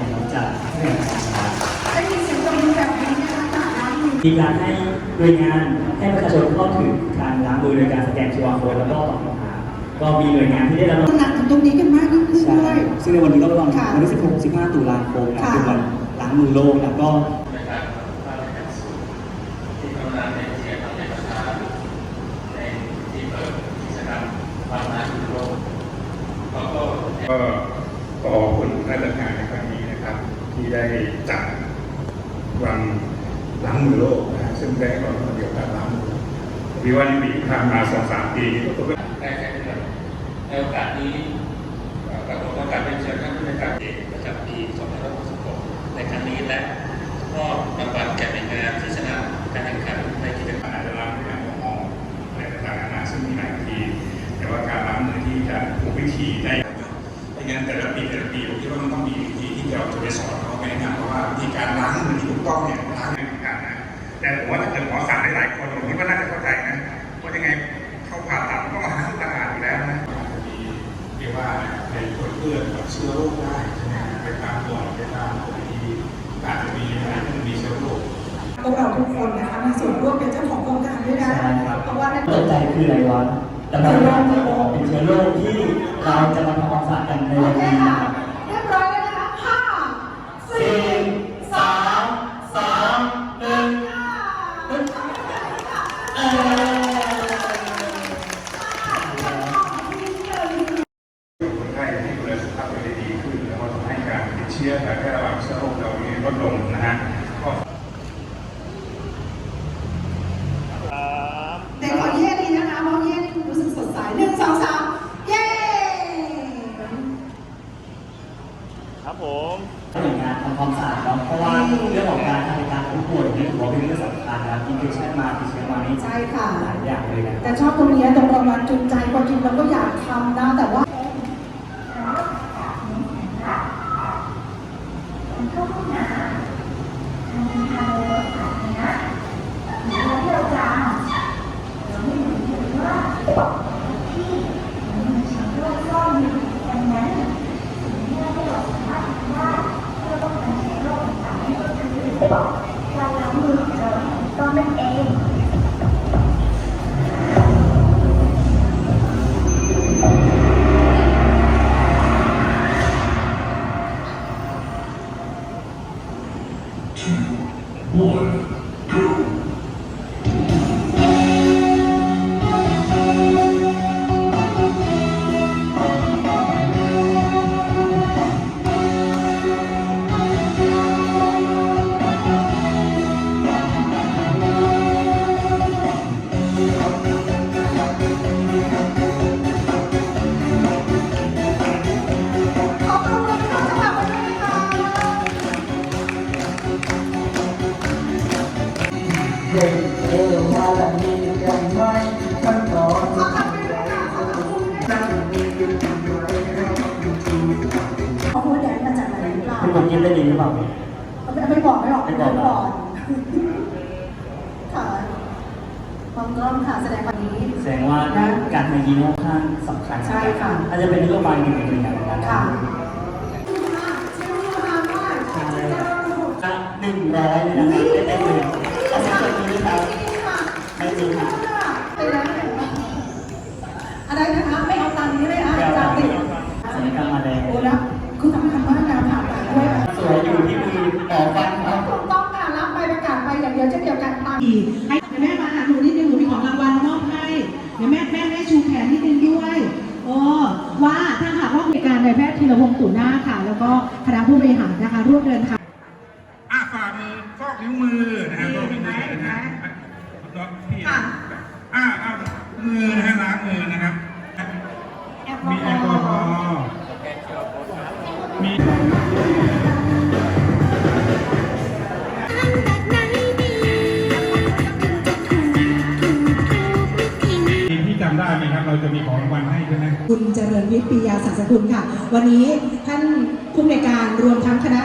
นะครับจากผู้แข่งขันนะครับได้ยินเสียงตบมือแบบนี้นะคะจากร้านมือมีการให้หน่วยงานให้ประชาชนเข้าถึงการล้างมือโดยการสแกน QR code แล้วก็ตอบคำถามก็มีหน่วยงานที่ได้รับตระหนักถึงตรงนี้กันมากยิ่งขึ้นใช่ด้วย ซึ่งในวันนี้ก็วันค่ะวันที่ 16 15 ตุลาคมนะค่ะ เป็นวันล้างมือโลกแล้วก็นะครับภาพแห่งสูงที่กำลังในเสียงของเอกชาในที่เปิดกิจกรรมความน่าอยู่โลกแล้วก็ ก็ขอขอบคุณราชการในครั้งนี้นะครับ ที่ได้จัดวันล้างมือโลกนะฮะซึ่งได้ก่อนเดียวกันล้างมือวิว่าในปีผ่านมาสองสามปีก็ตัวได้แค่เดือนในโอกาสนี้เอ่อกับผมต้องการเป็นเชิญท่านผู้ในวยการเอกประจำปี2566ในครั้งนี้และมอบรางวัลแก่หน่วยงานที่ชนะการแข่งขันในกิจกรรมอาจจะล้างด้วยแอลกอฮอล์อะไรต่างๆนานาซึ่งมีหลายวิธีแต่ว่าการล้างมือที่จะถูกวิธีได้ไม่ งั้นแต่ละปีแต่ละปีผมคิดว่ามันต้องมีวิธีที่เราจะไปสอนเขาไปแนะนำเพราะว่าวิธีการล้างมือที่ถูกต้องเนี่ยล้างยังไงกันนะแต่ผมว่าถ้าเกิดหมอสั่งได้หลายคนผมคิดว่าน่าจะเข้าใจนะว่ายังไงเข้าผ่าตัดต้องล้างสะอาดอยู่แล้วนะอาจจะมีเรียกว่าในคนเปื้อนกับเชื้อโรคได้ใช่ไหมไปตามปอดไปตามอะไรที่อาจจะมีอะไรที่มีเชื้อโรคพวกเราทุกคนนะคะมีส่วนร่วมเป็นเจ้าของโครงการด้วยนะใช่ครับเพราะว่านั่นเปิดใจคืออะไรวะ แต่มันเป็นเชื้อโรคที่เราจะมาทำความสะอาดกันในโอวันเคนี้นะครับเรียบร้อยแล้วนะคะห้าสี่สี่สามสองหนึ่งหนึ่งเออคนไข้ให้ดูแลสุขภาพได้ดีขึ้นแล้วก็ทำให้การติดเชื้อการแพร่ระบาดเชื้อโรคเหล่านี้ลดลงนะฮะก็ เด็กขอเย่ดีนะคะมองเย่นี่รู้สึกสดใสหนึ่งสองสามเย่ ครับผมหน่วยงานทำความสะอาดเนาะเพราะว่าเรื่องของการทำการผู้ป่วยนี่ถือว่าเป็นเรื่องสำคัญนะครับอินฟิเชันมาติดเชื้อมานี่ใช่ค่ะ หลายอย่างเลยนะแต่ชอบตรงนี้ตรงรางวัลจูงใจความจริงเราก็อยากทำนะแต่ว่า การล้างมือของเราก็นั่นเอง เด็กเออมาแบบนี้กันไหมขั้นตอนขอบคุณค่ะขอบคุณนั่งมีอยู่อยู่ในห้องอยู่ที่ขอบคุณแดนมาจากไหนหรือเปล่าคุณคนยิ้มได้ดีหรือเปล่าไม่ไม่บอกไม่บอกไม่บอกก่อนค่ะความกล้องค่ะแสดงวันนี้แสดงว่าการมายิ้มค่อนข้างสำคัญใช่ค่ะอาจจะเป็นนโยบายหนึ่งในหนึ่งอย่างนั้นค่ะใช่ครับหนึ่งร้อย อต่อฟันครับถูกต้องค่ะรับใบประกาศไปอย่างเดียวเช่นเดียวกันตังค์ให้เดี๋ยวแม่มาหาหนูนิดนึงหนูมีของรางวัลมอบให้เดี๋ยวแม่แม่แม่ชูแขนนิดนึงด้วยโอ้ว่าถ้าหากว่ามีการนายแพทย์ธีรพงศ์ตุหน้าค่ะ แล้วก็คณะผู้บริหารนะคะร่วมเดินทางอะฝ่ามือฟอกนิ้วมือนะฮะฟอกนิ้วมือนะฮะพี่อะอะอะมือนะฮะล้างมือนะครับมีแอลกอฮอล์มีำได้ไหมครับ เราจะมีของรางวัลให้ใช่ไหม คุณเจริญวิทย์ปียาสักดิ์สกุลค่ะ วันนี้ท่านผู้ในวยการรวมทั้งคณะ